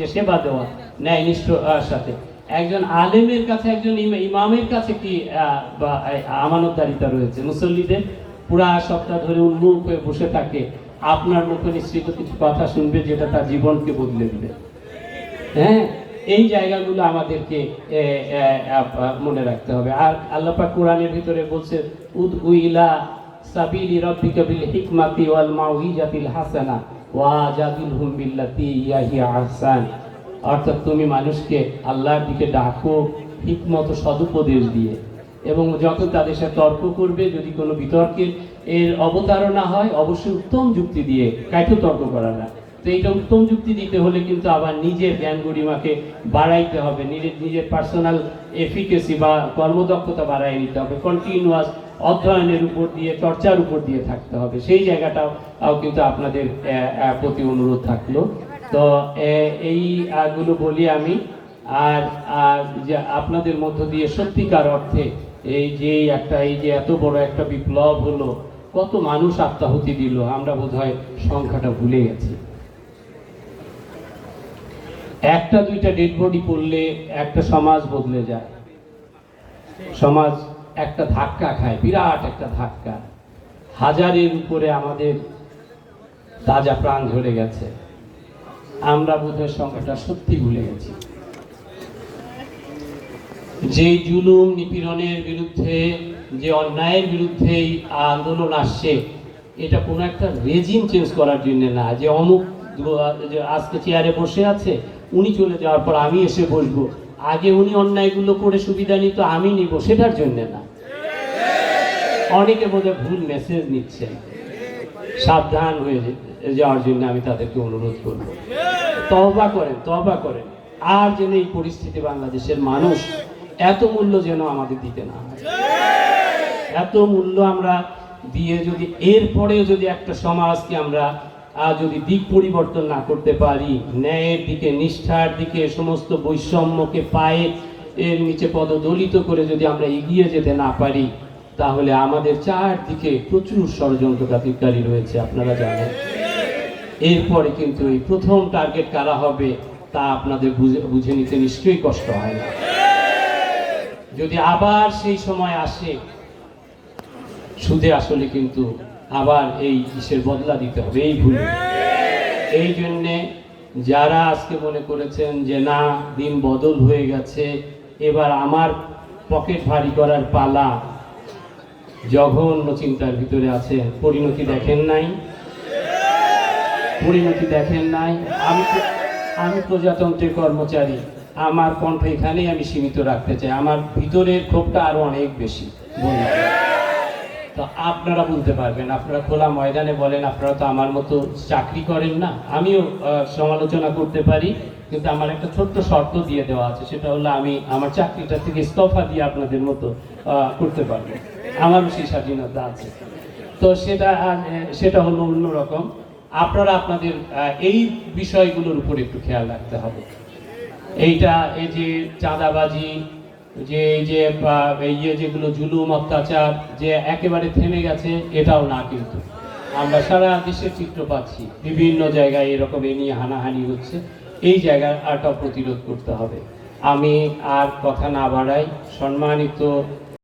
যে সেবা দেওয়া ন্যায়নিষ্ঠ আহ, সাথে। একজন আলেমের কাছে একজন ইমামের কাছে কি আমানতদারিতা রয়েছে? মুসল্লিদের পুরা সপ্তাহ ধরে উন্মুখ হয়ে বসে থাকে। আপনার মুখে নিশ্চিত কিছু কথা শুনবে যেটা তার জীবনকে বদলে দেবে। হ্যাঁ? এই জায়গাগুলো আমাদেরকে মনে রাখতে হবে। আর আল্লাহ পাক কোরআনের ভিতরে বলছে উদ উইলা সাবিলি রাব্বিকা বিল হিকমাতি ওয়াল মাউইজাতিল হাসানা। বিল্লাতি অর্থাৎ তুমি মানুষকে আল্লাহর দিকে ডাকো ঠিকমতো সদুপদেশ দিয়ে। এবং যত তাদের সাথে তর্ক করবে, যদি কোনো বিতর্কের এর অবতারণা হয়, অবশ্যই উত্তম যুক্তি দিয়ে কাইতো তর্ক করা না তো এইটা উত্তম যুক্তি দিতে হলে কিন্তু আবার নিজের জ্ঞান গরিমাকে বাড়াইতে হবে নিজের নিজের পার্সোনাল এফিকেসি বা কর্মদক্ষতা বাড়াই নিতে হবে কন্টিনিউয়াস অধ্যয়নের উপর দিয়ে চর্চার উপর দিয়ে থাকতে হবে। সেই জায়গাটাও কিন্তু আপনাদের প্রতি অনুরোধ থাকল। তো আহ, এই আহ, গুলো বলি আমি। আর আর যে আপনাদের মধ্য দিয়ে সত্যিকার অর্থে এই যে একটা এই যে এত বড় একটা বিপ্লব হলো কত মানুষ আত্মাহুতি দিল আমরা বোধহয় সংখ্যাটা ভুলে গেছি। একটা দুইটা ডেড বডি পড়লে একটা সমাজ বদলে যায়। সমাজ একটা ধাক্কা খায়, বিরাট একটা ধাক্কা। হাজারের উপরে আমাদের তাজা প্রাণ ঝরে গেছে। আমরা বোধহয় সংখ্যাটা সত্যি ভুলে গেছি। যে জুলুম নিপীড়নের বিরুদ্ধে, যে অন্যায়ের বিরুদ্ধে আন্দোলন আসছে, এটা কোনো একটা রেজিম চেঞ্জ করার জন্য না। যে অমুক আজকে চেয়ারে বসে আছে উনি চলে যাওয়ার পর আমি এসে বসবো। আগে উনি অন্যায়গুলো করে সুবিধা নিত, আমি নিব, সেটার জন্য না। অনেকে বোধহয় ভুল মেসেজ নিচ্ছেন সাবধান হয়ে যাওয়ার জন্য আমি তাদেরকে অনুরোধ করব। তবা করেন তবা করেন। আর যেন এই পরিস্থিতি বাংলাদেশের মানুষ এত মূল্য যেন আমাদের দিতে না এত মূল্য আমরা দিয়ে যদি এরপরেও যদি একটা সমাজকে আমরা যদি দিক পরিবর্তন না করতে পারি, ন্যায়ের দিকে, নিষ্ঠার দিকে, সমস্ত বৈষম্যকে পায়ে এর নিচে পদদলিত করে যদি আমরা এগিয়ে যেতে না পারি, তাহলে আমাদের চারদিকে প্রচুর ষড়যন্ত্রকারী রয়েছে, আপনারা জানেন। এরপরে কিন্তু এই প্রথম টার্গেট কারা হবে, তা আপনাদের বুঝে বুঝে নিতে নিশ্চয়ই কষ্ট হয় না। যদি আবার সেই সময় আসে, সুদে আসলে কিন্তু আবার এই ইসের বদলা দিতে হবে? এই ভুল। এই জন্যে যারা আজকে মনে করেছেন যে, না, দিন বদল হয়ে গেছে, এবার আমার পকেট ভারী করার পালা জঘন্য চিন্তার ভিতরে আছে। পরিণতি দেখেন নাই? পরিণতি দেখেন নাই? আমি আমি প্রজাতন্ত্রের কর্মচারী। আমার কণ্ঠ এখানেই আমি সীমিত রাখতে চাই। আমার ভিতরের ক্ষোভটা আরও অনেক বেশি। বললাম তো আপনারা বলতে পারবেন, আপনারা খোলা ময়দানে বলেন, আপনারা তো আমার মতো চাকরি করেন না, আমিও সমালোচনা করতে পারি, কিন্তু আমার একটা ছোট্ট শর্ত দিয়ে দেওয়া আছে, সেটা হলো আমি আমার চাকরিটা থেকে ইস্তফা দিয়ে আপনাদের মতো করতে পারব। আমারও সেই স্বাধীনতা আছে। তো সেটা সেটা হলো অন্যরকম আপনারা আপনাদের এই বিষয়গুলোর উপর একটু খেয়াল রাখতে হবে। এইটা, এই যে চাঁদাবাজি যে এই যে ইয়ে যেগুলো জুলুম, অত্যাচার, যে একেবারে থেমে গেছে, এটাও না কিন্তু। আমরা সারা দেশের চিত্র পাচ্ছি। বিভিন্ন জায়গায় এরকম এ নিয়ে হানাহানি হচ্ছে। এই জায়গাটাও প্রতিরোধ করতে হবে। আমি আর কথা না বাড়াই, সম্মানিত